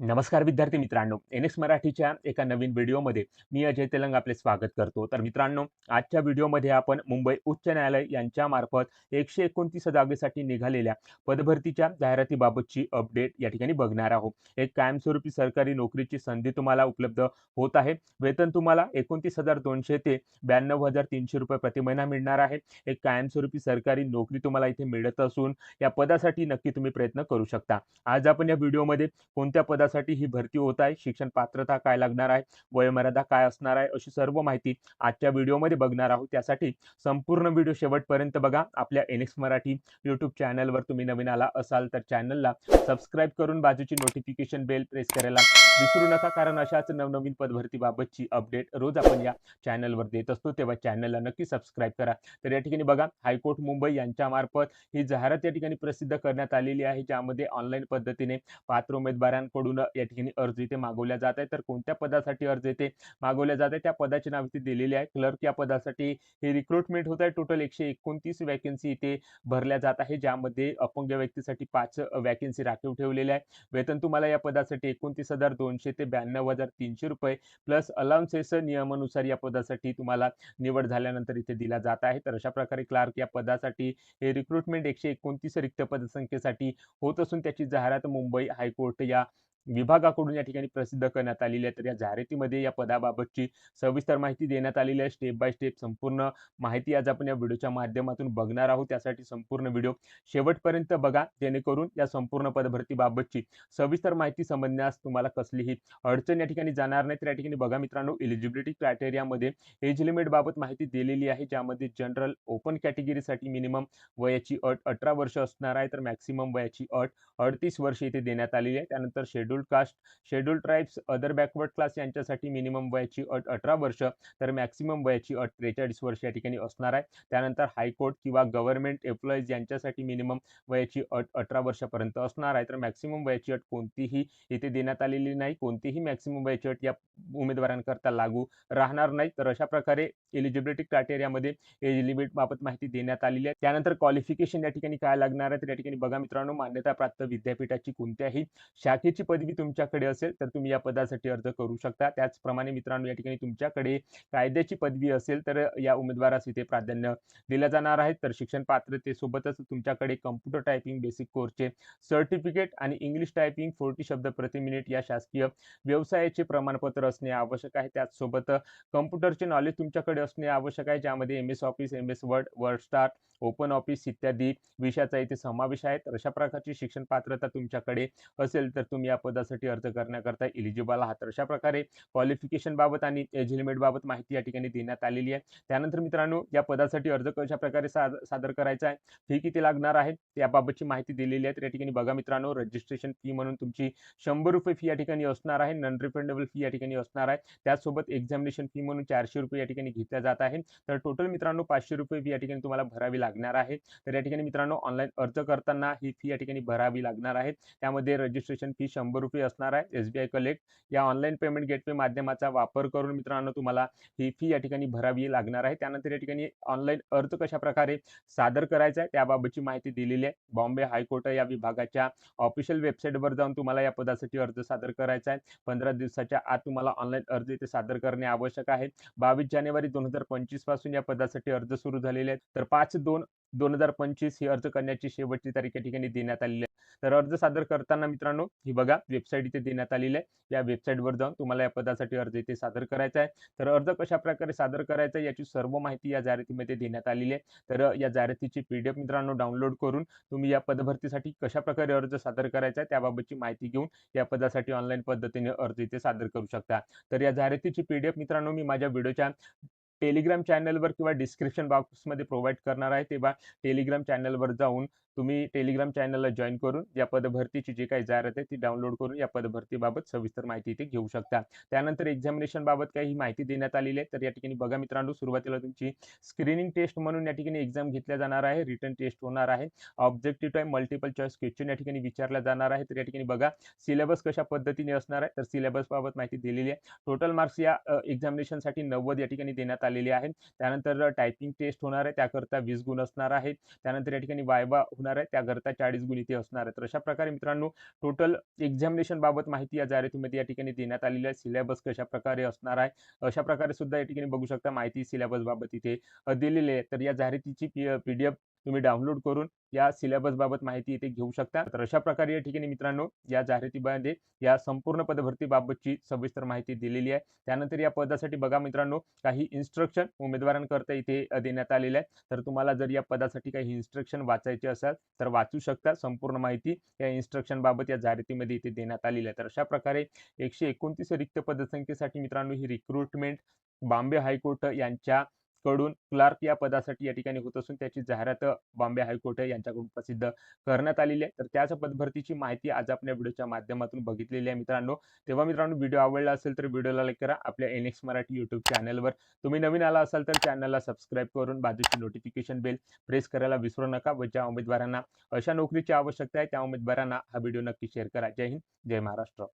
नमस्कार विद्यार्थी मित्रांनो. एन एक्स मराठीच्या एका नवीन व्हिडिओमध्ये मी अजय तेलंग आपले स्वागत करतो. तर मित्रांनो आजच्या व्हिडिओमध्ये आपण मुंबई उच्च न्यायालय यांच्या मार्फत एकशे एकोणतीस जागेसाठी निघालेल्या पदभरतीच्या जाहिरातीबाबतची अपडेट या ठिकाणी बघणार आहोत. एक कायमस्वरूपी सरकारी नोकरीची संधी तुम्हाला उपलब्ध होत आहे. वेतन तुम्हाला एकोणतीस हजार दोनशे ते ब्याण्णव हजार तीनशे रुपये प्रति महिना मिळणार आहे. एक कायमस्वरूपी सरकारी नोकरी तुम्हाला इथे मिळत असून या पदासाठी नक्की तुम्ही प्रयत्न करू शकता. आज आपण या व्हिडिओमध्ये कोणत्या पदासाठी ही भरती होत आहे. शिक्षण पात्रता काय लागणार आहे? वयोमर्यादा काय असणार आहे? अशी सर्व माहिती आजच्या व्हिडिओमध्ये बघणार आहोत. त्यासाठी संपूर्ण व्हिडिओ शेवटपर्यंत बघा. आपल्या एन एक्स मराठी यूट्यूब चॅनलवर तुम्ही नवीन आला असाल तर चॅनलला सबस्क्राईब करून बाजूची नोटिफिकेशन बेल प्रेस करायला विसरू नका. कारण अशाच नवनवीन पदभरतीबाबतची अपडेट रोज आपण या चॅनलवर देत असतो. तेव्हा चॅनलला नक्की सबस्क्राईब करा. तर या ठिकाणी बघा हायकोर्ट मुंबई यांच्यामार्फत ही जाहिरात या ठिकाणी प्रसिद्ध करण्यात आलेली आहे. ज्यामध्ये ऑनलाईन पद्धतीने पात्र उमेदवारांकडून या ठिकाणी अर्ज इथे मागवल्या जात आहे तर कोणत्या पदासाठी अर्ज इथे मागवल्या जात आहे त्या पदाचे नाव इथे दिलेले आहे क्लर्क या पदासाठी हे रिक्रुटमेंट होत आहे. टोटल एकशे एकोणतीस वॅकन्सी इथे भरल्या जात आहे ज्यामध्ये अपंग व्यक्तीसाठी पाच वॅकन्सी राखीव ठेवलेल्या आहे वेतन तुम्हाला या पदासाठी एकोणतीस हजार दोनशे ते ब्याण्णव हजार तीनशे रुपये प्लस अलाउन्सेस नियमानुसार या पदासाठी तुम्हाला निवड झाल्यानंतर इथे दिला जात आहे. तर अशा प्रकारे क्लार्क या पदासाठी हे रिक्रुटमेंट एकशे एकोणतीस रिक्त पदसंख्येसाठी होत असून त्याची जाहिरात मुंबई हायकोर्ट या विभागाकडून या ठिकाणी प्रसिद्ध करण्यात आलेली आहे. तर या जाहिरातीमध्ये या पदाबाबतची सविस्तर माहिती देण्यात आलेली आहे. स्टेप बाय स्टेप संपूर्ण माहिती आज आपण या व्हिडिओच्या माध्यमातून बघणार आहोत. त्यासाठी संपूर्ण व्हिडिओ शेवटपर्यंत बघा. जेणेकरून या संपूर्ण पदभरतीबाबतची सविस्तर माहिती समजण्यास तुम्हाला कसलीही अडचण या ठिकाणी जाणार नाही. तर या ठिकाणी बघा मित्रांनो एलिजिबिलिटी क्रायटेरियामध्ये एज लिमिटबाबत माहिती दिलेली आहे. ज्यामध्ये जनरल ओपन कॅटेगरीसाठी मिनिमम वयाची अट अठरा वर्ष असणार आहे. तर मॅक्सिमम वयाची अट अडतीस वर्ष इथे देण्यात आलेली आहे. त्यानंतर schedule scheduled caste scheduled tribes other backward class यांच्यासाठी मिनिमम वयाची अट अठरा वर्ष तर मॅक्सिमम वयाची अट त्रेचाळीस वर्ष या ठिकाणी असणार आहे. त्यानंतर हायकोर्ट किंवा गव्हर्नमेंट एम्प्लॉईज यांच्यासाठी मिनिमम वयाची अट अठरा वर्षापर्यंत असणार आहे. तर मॅक्सिमम वयाची अट कोणतीही इथे देण्यात आलेली नाही. कोणतीही मॅक्सिमम वयाची अट या उमेदवारांकरता लागू राहणार नाही. तर अशा प्रकारे एलिजिबिलिटी क्रायटेरियामध्ये एज लिमिटबाबत माहिती देण्यात आलेली आहे. त्यानंतर क्वालिफिकेशन या ठिकाणी काय लागणार आहे? तर या ठिकाणी बघा मित्रांनो मान्यताप्राप्त विद्यापीठाची कोणत्याही शाखेची पदवी तुमच्याकडे असेल तर तुम्ही या पदासाठी अर्ज करू शकता. त्याचप्रमाणे मित्रांनो या ठिकाणी तुमच्याकडे कायद्याची पदवी असेल तर या उमेदवारास इथे प्राधान्य दिलं जाणार आहे. तर शिक्षण पात्रतेसोबतच तुमच्याकडे कम्प्युटर टायपिंग बेसिक कोर्सचे सर्टिफिकेट आणि इंग्लिश टायपिंग फोर्टी शब्द प्रति मिनिट या शासकीय व्यवसायाचे प्रमाणपत्र असणे आवश्यक आहे. त्याचसोबत कम्प्युटरचे नॉलेज तुमच्याकडे असणे आवश्यक आहे ज्यामध्ये M S office M S word word star open office इत्यादी विषयाचा इथे समावेश आहे. तर अशा प्रकारची शिक्षण पात्रता तुमच्याकडे असेल तर तुम्ही या पद पदासाठी अर्ज करण्याकरता इलिजिबल आहात. तर अशा प्रकारे क्वालिफिकेशन बाबत आणि एज लिमिट बाबत माहिती या ठिकाणी देण्यात आलेली आहे. त्यानंतर मित्रांनो या पदासाठी अर्ज कशा प्रकारे सादर करायचा आहे? फी किती लागणार आहे? याबाबतची माहिती दिलेली आहे. तर या ठिकाणी बघा मित्रांनो रजिस्ट्रेशन फी म्हणून तुमची शंभर रुपये फी या ठिकाणी असणार आहे. नॉन रिफंडेबल फी या ठिकाणी असणार आहे. त्याचसोबत एक्झामिनेशन फी म्हणून चारशे रुपये या ठिकाणी घेतल्या जात आहे. तर टोटल मित्रांनो पाचशे रुपये फी या ठिकाणी तुम्हाला भरावी लागणार आहे. तर या ठिकाणी मित्रांनो ऑनलाईन अर्ज करताना ही फी या ठिकाणी भरावी लागणार आहे. त्यामध्ये रजिस्ट्रेशन फी शंभर रुपये असणार आहे. एस बी आय कलेक्ट या ऑनलाईन पेमेंट गेटवे माध्यमाचा वापर करून मित्रांनो तुम्हाला ही फी या ठिकाणी भरावी लागणार आहे. त्यानंतर या ठिकाणी ऑनलाईन अर्ज कशा प्रकारे सादर करायचा आहे त्याबाबतची माहिती दिलेली आहे. बॉम्बे हायकोर्ट या विभागाच्या ऑफिशियल वेबसाईटवर जाऊन तुम्हाला या पदासाठी अर्ज सादर करायचा आहे. पंधरा दिवसाच्या आत तुम्हाला ऑनलाईन अर्ज इथे सादर करणे आवश्यक आहे. बावीस जानेवारी दोन हजार पंचवीसपासून या पदासाठी अर्ज सुरू झालेले आहेत. तर पाच दोन दोन हजार पंचवीस ही अर्ज करण्याची शेवटची तारीख या ठिकाणी देण्यात आलेली आहे. तर अर्ज सादर करताना मित्रांनो ही बघा वेबसाईट इथे देण्यात आलेली आहे. या वेबसाईटवर जाऊन तुम्हाला या पदासाठी अर्ज इथे सादर करायचा आहे. तर अर्ज कशा प्रकारे सादर करायचा याची सर्व माहिती या जाहिरातीमध्ये देण्यात आलेली आहे. तर या जाहिरातीची एफ मित्रांनो डाउनलोड करून तुम्ही या पदभरतीसाठी कशा प्रकारे अर्ज सादर करायचा आहे त्याबाबतची माहिती घेऊन या पदासाठी ऑनलाईन पद्धतीने अर्ज इथे सादर करू शकता. तर या जाहिरातीची एफ मित्रांनो मी माझ्या व्हिडिओच्या टेलिग्राम चॅनलवर किंवा डिस्क्रिप्शन बॉक्समध्ये प्रोव्हाइड करणार आहे. तेव्हा टेलिग्राम चॅनलवर जाऊन तुम्ही टेलिग्राम चॅनलला जॉईन करून या पदभरतीची जी काही जाहिरात आहे ती डाउनलोड करून या पदभरतीबाबत सविस्तर माहिती इथे घेऊ शकता. त्यानंतर एक्झामिनेशन बाबत काही माहिती देण्यात आलेली आहे. तर या ठिकाणी बघा मित्रांनो सुरुवातीला तुमची स्क्रीनिंग टेस्ट म्हणून या ठिकाणी एक्झाम घेतल्या जाणार आहे. रिटर्न टेस्ट होणार आहे. Objective time multiple choice question या ठिकाणी विचारल्या जाणार आहे. तर या ठिकाणी बघा सिलेबस कशा पद्धतीने असणार आहे? तर सिलेबसबाबत माहिती दिलेली आहे. टोटल मार्क्स या एक्झामिनेशनसाठी नव्वद या ठिकाणी देण्यात आलेले आहे. त्यानंतर टायपिंग टेस्ट होणार आहे. त्याकरता वीस गुण असणार आहे. त्यानंतर या ठिकाणी वायवा असणार आहे त्याकरता चाळीस गुण इथे असणार आहे तर अशा प्रकारे मित्रांनो टोटल एक्झामिनेशन बाबत माहिती या जाहिरातीमध्ये या ठिकाणी देण्यात आलेली आहे. सिलेबस कशा प्रकारे असणार आहे अशा प्रकारे सुद्धा या ठिकाणी बघू शकता माहिती सिलेबस बाबत इथे दिलेली आहे. तर या जाहिरातीची पी डी एफ तुम्ही डाउनलोड करून या सिलेबसबाबत माहिती इथे घेऊ शकता. तर अशा प्रकारे या ठिकाणी मित्रांनो या जाहिरातीमध्ये या संपूर्ण पदभरतीबाबतची सविस्तर माहिती दिलेली आहे. त्यानंतर या पदासाठी बघा मित्रांनो काही इन्स्ट्रक्शन उमेदवारांकरता इथे देण्यात आलेल्या आहे तर तुम्हाला जर या पदासाठी काही इन्स्ट्रक्शन वाचायचे असेल तर वाचू शकता. संपूर्ण माहिती या इन्स्ट्रक्शनबाबत या जाहिरातीमध्ये इथे देण्यात आलेली आहे. तर अशा प्रकारे एकशे एकोणतीस रिक्त पदसंख्येसाठी मित्रांनो ही रिक्रुटमेंट बॉम्बे हायकोर्ट यांच्या कडून क्लार्क या पदासाठी या ठिकाणी होत असून त्याची जाहिरात बॉम्बे हायकोर्ट यांच्याकडून प्रसिद्ध करण्यात आलेली आहे. तर त्याच पदभरतीची माहिती आज आपण या व्हिडिओच्या माध्यमातून बघितलेली आहे मित्रांनो. तेव्हा मित्रांनो व्हिडिओ आवडला असेल तर व्हिडिओला लाईक करा. आपल्या एन एक्स मराठी युट्यूब चॅनलवर तुम्ही नवीन आला असाल तर चॅनलला सबस्क्राईब करून बाजूची नोटिफिकेशन बेल प्रेस करायला विसरू नका व ज्या उमेदवारांना अशा नोकरीची आवश्यकता आहे त्या उमेदवारांना हा व्हिडिओ नक्की शेअर करा. जय हिंद जय महाराष्ट्र.